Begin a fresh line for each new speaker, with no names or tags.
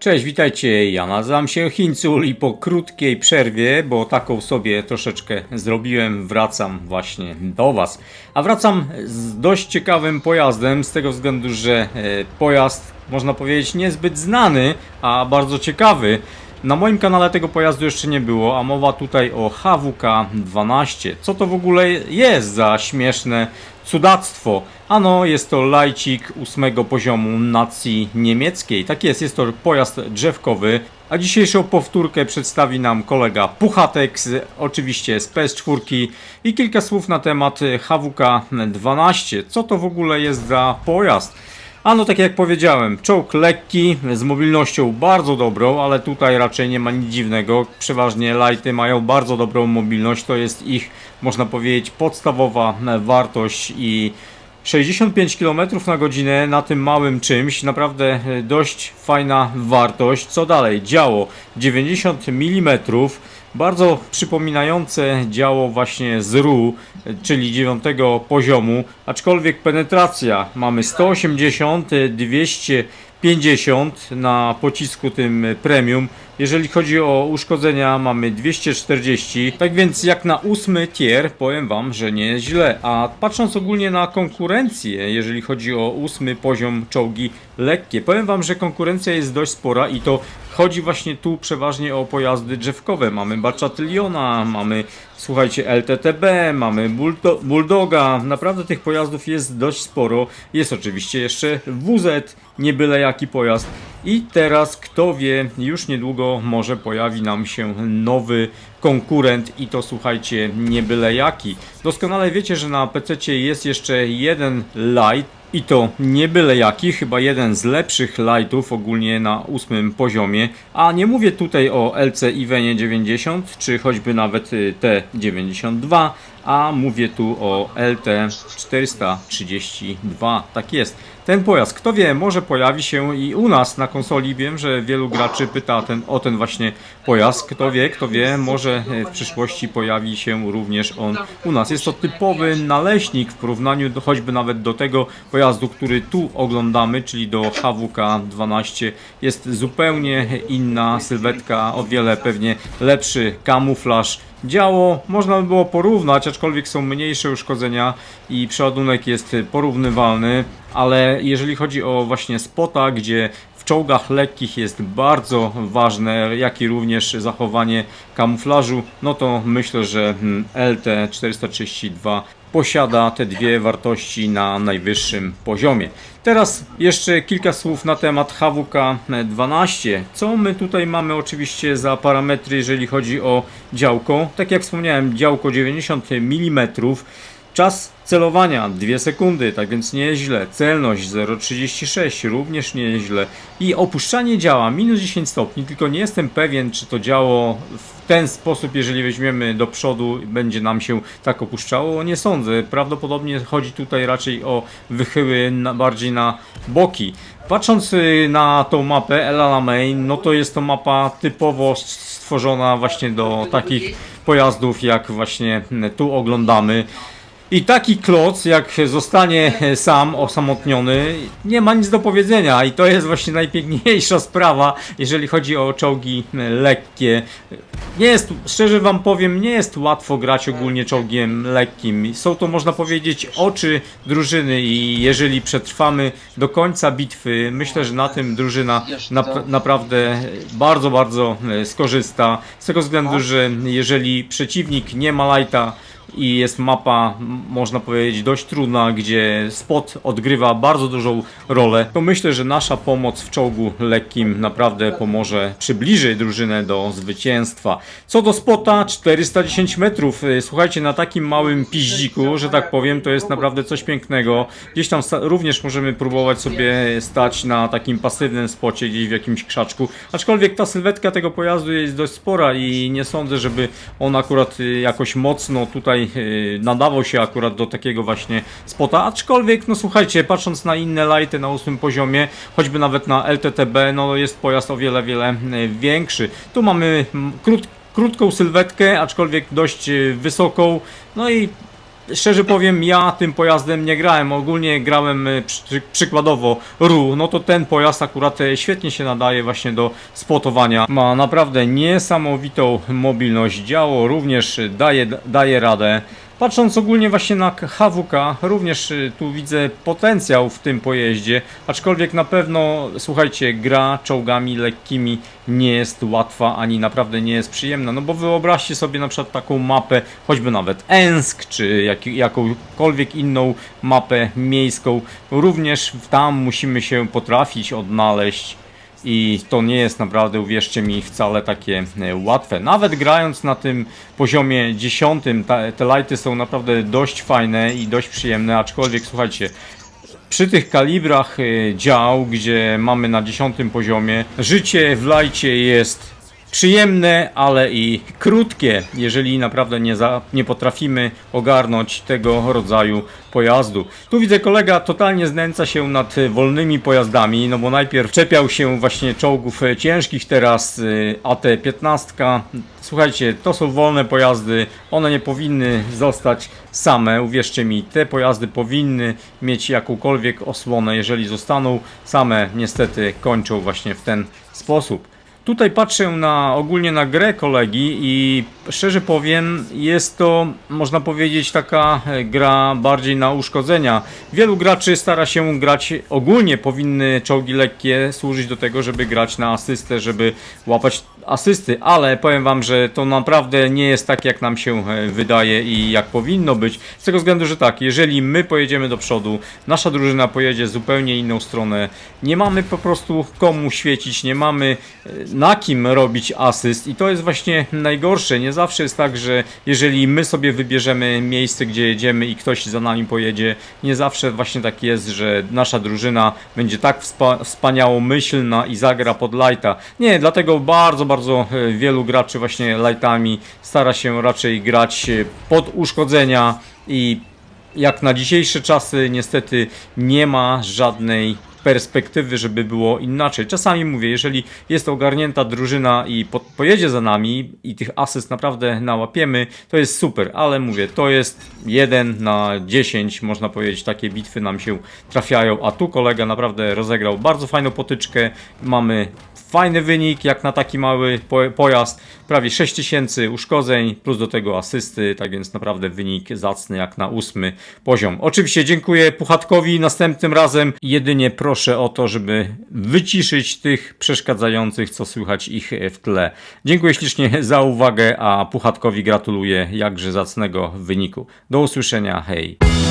Cześć, witajcie, ja nazywam się Hincul i po krótkiej przerwie, bo taką sobie troszeczkę zrobiłem, wracam właśnie do Was. A wracam z dość ciekawym pojazdem, z tego względu, że e, pojazd, można powiedzieć, niezbyt znany, a bardzo ciekawy. Na moim kanale tego pojazdu jeszcze nie było, a mowa tutaj o HWK 12. Co to w ogóle jest za śmieszne cudactwo? Ano, jest to lajcik ósmego poziomu nacji niemieckiej. Tak jest, jest to pojazd drzewkowy. A dzisiejszą powtórkę przedstawi nam kolega Puchatek, z, oczywiście z PS4 i kilka słów na temat HWK 12. Co to w ogóle jest za pojazd? A no tak jak powiedziałem, czołg lekki, z mobilnością bardzo dobrą, ale tutaj raczej nie ma nic dziwnego. Przeważnie lighty mają bardzo dobrą mobilność, to jest ich, można powiedzieć, podstawowa wartość i 65 km na godzinę na tym małym czymś, naprawdę dość fajna wartość. Co dalej? Działo 90 mm, bardzo przypominające działo właśnie z RU, czyli 9 poziomu, aczkolwiek penetracja. Mamy 180, 250 na pocisku tym premium. Jeżeli chodzi o uszkodzenia mamy 240, tak więc jak na ósmy tier powiem Wam, że nie źle. A patrząc ogólnie na konkurencję, jeżeli chodzi o ósmy poziom czołgi lekkie, powiem Wam, że konkurencja jest dość spora i to chodzi właśnie tu przeważnie o pojazdy drzewkowe. Mamy Bachatyliona, mamy słuchajcie LTTB, mamy Bulldo- Bulldoga, naprawdę tych pojazdów jest dość sporo. Jest oczywiście jeszcze WZ, nie byle jaki pojazd. I teraz kto wie, już niedługo może pojawi nam się nowy konkurent i to słuchajcie, nie byle jaki. Doskonale wiecie, że na PC jest jeszcze jeden light i to nie byle jaki, chyba jeden z lepszych lightów ogólnie na ósmym poziomie. A nie mówię tutaj o LC Ivenie 90, czy choćby nawet y, T92, a mówię tu o LT 432. Tak jest. Ten pojazd, kto wie, może pojawi się i u nas na konsoli. Wiem, że wielu graczy pyta ten, o ten właśnie pojazd. Kto wie, kto wie, może e, w przyszłości pojawi się również on u nas. Jest to typowy naleśnik w porównaniu do, choćby nawet do tego pojazdu, który tu oglądamy, czyli do HWK 12. Jest zupełnie inna sylwetka, o wiele pewnie lepszy kamuflaż. Działo. Można by było porównać, aczkolwiek są mniejsze uszkodzenia i przeładunek jest porównywalny, ale jeżeli chodzi o właśnie spota, gdzie czołgach lekkich jest bardzo ważne, jak i również zachowanie kamuflażu, no to myślę, że mm, LT432 posiada te dwie wartości na najwyższym poziomie. Teraz jeszcze kilka słów na temat HWK 12. Co my tutaj mamy oczywiście za parametry, jeżeli chodzi o działko? Tak jak wspomniałem, działko 90 mm. Czas celowania 2 sekundy, tak więc nie jest źle. Celność 0,36 również nie jest źle. I opuszczanie działa minus 10 stopni, tylko nie jestem pewien, czy to działo w ten sposób, jeżeli weźmiemy do przodu, będzie nam się tak opuszczało. Nie sądzę. Prawdopodobnie chodzi tutaj raczej o wychyły na, bardziej na boki. Patrząc y, na tą mapę El Alamein, no to jest to mapa typowo stworzona właśnie do takich pojazdów, jak właśnie tu oglądamy. I taki kloc, jak zostanie sam, osamotniony, nie ma nic do powiedzenia. I to jest właśnie najpiękniejsza sprawa, jeżeli chodzi o czołgi lekkie. Nie jest, szczerze wam powiem, nie jest łatwo grać ogólnie czołgiem lekkim. Są to, można powiedzieć, oczy drużyny i jeżeli przetrwamy do końca bitwy, myślę, że na tym drużyna nap- naprawdę bardzo, bardzo skorzysta. Z tego względu, że jeżeli przeciwnik nie ma lighta, i jest mapa, można powiedzieć, dość trudna, gdzie spot odgrywa bardzo dużą rolę, to myślę, że nasza pomoc w czołgu lekkim naprawdę pomoże, przybliży drużynę do zwycięstwa. Co do spota, 410 metrów. Y, Słuchajcie, na takim małym piździku, że tak powiem, to jest naprawdę coś pięknego. Gdzieś tam również możemy próbować sobie stać na takim pasywnym spocie, gdzieś w jakimś krzaczku. Aczkolwiek ta sylwetka tego pojazdu jest dość spora i nie sądzę, żeby on akurat y, jakoś mocno tutaj y, nadawał się akurat do takiego właśnie spota. Aczkolwiek, no słuchajcie, patrząc na inne lighty na ósmym poziomie, choćby nawet na LTTB, no jest pojazd o wiele, wiele y, większy. Tu mamy mm, krót, krótką sylwetkę, aczkolwiek dość y, wysoką, no i szczerze powiem, ja tym pojazdem nie grałem. Ogólnie grałem e, przy, przykładowo RU. No to ten pojazd akurat e, świetnie się nadaje właśnie do spotowania. Ma naprawdę niesamowitą mobilność. Działo również e, daje, daje radę. Patrząc ogólnie właśnie na HWK, również y, tu widzę potencjał w tym pojeździe, aczkolwiek na pewno, słuchajcie, gra czołgami lekkimi nie jest łatwa, ani naprawdę nie jest przyjemna, no bo wyobraźcie sobie na przykład taką mapę, choćby nawet Ensk, czy jak, jakąkolwiek inną mapę miejską, również tam musimy się potrafić odnaleźć i to nie jest naprawdę, uwierzcie mi, wcale takie e, łatwe. Nawet grając na tym poziomie 10, ta, te lighty są naprawdę dość fajne i dość przyjemne, aczkolwiek słuchajcie, przy tych kalibrach e, dział, gdzie mamy na 10 poziomie, życie w lajcie jest przyjemne, ale i krótkie, jeżeli naprawdę nie, za, nie potrafimy ogarnąć tego rodzaju pojazdu. Tu widzę kolega totalnie znęca się nad wolnymi pojazdami, no bo najpierw czepiał się właśnie czołgów ciężkich, teraz e, AT-15. Słuchajcie, to są wolne pojazdy, one nie powinny zostać same, uwierzcie mi, te pojazdy powinny mieć jakąkolwiek osłonę, jeżeli zostaną same, niestety kończą właśnie w ten sposób. Tutaj patrzę na ogólnie na grę kolegi i szczerze powiem, jest to można powiedzieć taka e, gra bardziej na uszkodzenia. Wielu graczy stara się grać ogólnie powinny czołgi lekkie służyć do tego, żeby grać na asystę, żeby łapać asysty, ale powiem wam, że to naprawdę nie jest tak jak nam się e, wydaje i jak powinno być. Z tego względu, że tak, jeżeli my pojedziemy do przodu, nasza drużyna pojedzie zupełnie inną stronę, nie mamy po prostu komu świecić, nie mamy e, na kim robić asyst i to jest właśnie najgorsze. Nie zawsze jest tak, że jeżeli my sobie wybierzemy miejsce, gdzie jedziemy i ktoś za nami pojedzie, nie zawsze właśnie tak jest, że nasza drużyna będzie tak wspa wspaniałomyślna i zagra pod lighta. Nie, dlatego bardzo, bardzo e, wielu graczy właśnie lightami stara się raczej grać e, pod uszkodzenia i jak na dzisiejsze czasy niestety nie ma żadnej perspektywy, żeby było inaczej. Czasami mówię, jeżeli jest ogarnięta drużyna i po, pojedzie za nami i tych asyst naprawdę nałapiemy, to jest super, ale mówię, to jest 1 na 10, można powiedzieć, takie bitwy nam się trafiają, a tu kolega naprawdę rozegrał bardzo fajną potyczkę, mamy fajny wynik, jak na taki mały po- pojazd, prawie 6000 uszkodzeń, plus do tego asysty, tak więc naprawdę wynik zacny jak na ósmy poziom. Oczywiście dziękuję Puchatkowi następnym razem, jedynie proszę o to, żeby wyciszyć tych przeszkadzających, co słychać ich w tle. Dziękuję ślicznie za uwagę, a Puchatkowi gratuluję jakże zacnego wyniku. Do usłyszenia, hej!